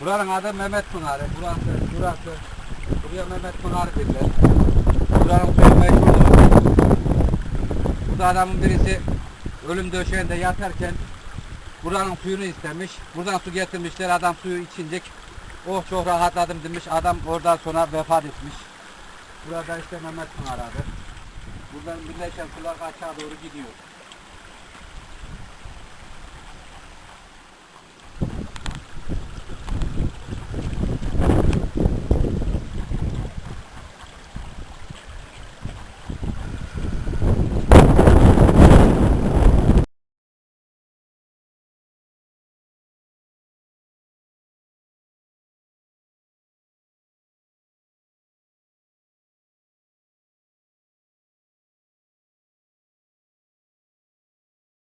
Buranın adı Mehmet Pınarı. Burası, burası. Buraya Mehmet Pınarı dediler. Buranın suyu meşhurdur. Burada adamın birisi ölüm döşeğinde yatarken buranın suyunu istemiş. Buradan su getirmişler. Adam suyu içince oh çok rahatladım demiş. Adam oradan sonra vefat etmiş. Burada işte Mehmet Pınarı adı. Buradan birleşen sular aşağı doğru gidiyor.